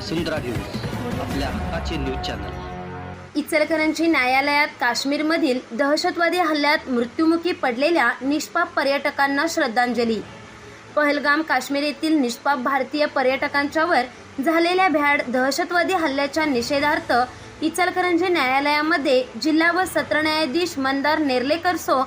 वसुंधरा news आपल्या हक्काचे news channel. Ichalkaranji न्यायालयात काश्मीरमधील दहशतवादी हल्ल्यात मृत्युमुखी पडलेल्या निष्पाप पर्यटकांना श्रद्धांजली. पहलगाम काश्मीर येथील निष्पाप भारतीय पर्यटकांच्यावर झालेल्या भ्याड दहशतवादी हल्ल्याच्या निषेधार्थ इचलकरंजी न्यायालयामध्ये जिल्हा व सत्र न्यायाधीश मंदार नेर्लेकर सो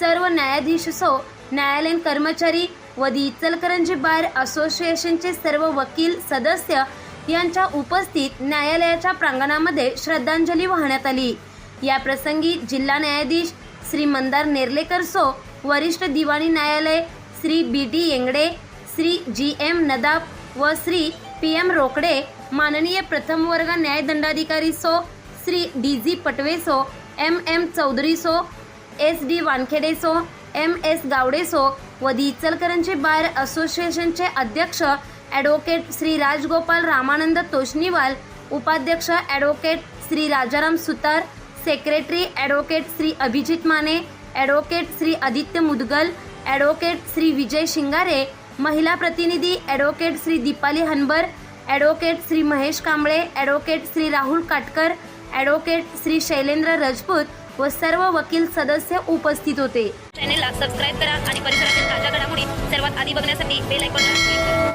सर्व न्यायाधीश सो न्यायालयीन कर्मचारी व दी इचलकरंजी बार असोसिएशनचे सर्व वकील सदस्य यांच्या उपस्थित न्यायालयाच्या प्रांगणामध्ये श्रद्धांजली वाहण्यात आली. या प्रसंगी जिल्हा न्यायाधीश श्री मंदार नेर्लेकर सो वरिष्ठ दिवाणी न्यायालय Shri B T Yengde Shri G M Nadab व श्री पी एम रोकडे माननीय प्रथम वर्ग न्यायदंडाधिकारी सो श्री डी जी पटवे सो एम एम चौधरी सो एस डी वानखेडे सो एम एस गावडे सो व दी इचलकरंजी बार असोसिएशनचे अध्यक्ष ॲडव्होकेट श्री राजगोपाल रामानंद तोष्णीवाल उपाध्यक्ष advocate Shri Rajaram Sutar secretary advocate Shri Abhijit Mane advocate Shri Aditya Mudgal advocate Shri Vijay Shingare महिला प्रतिनिधी advocate Shri Deepali Hanbar advocate Shri Mahesh Kamble advocate Shri Rahul Katkar advocate Shri Shailendra Rajput व सर्व वकील सदस्य उपस्थित होते. चॅनेलला subscribe करा आणि परिसरातील ताज्या घडामोडी सर्वात आधी बघण्यासाठी बेल आयकॉनला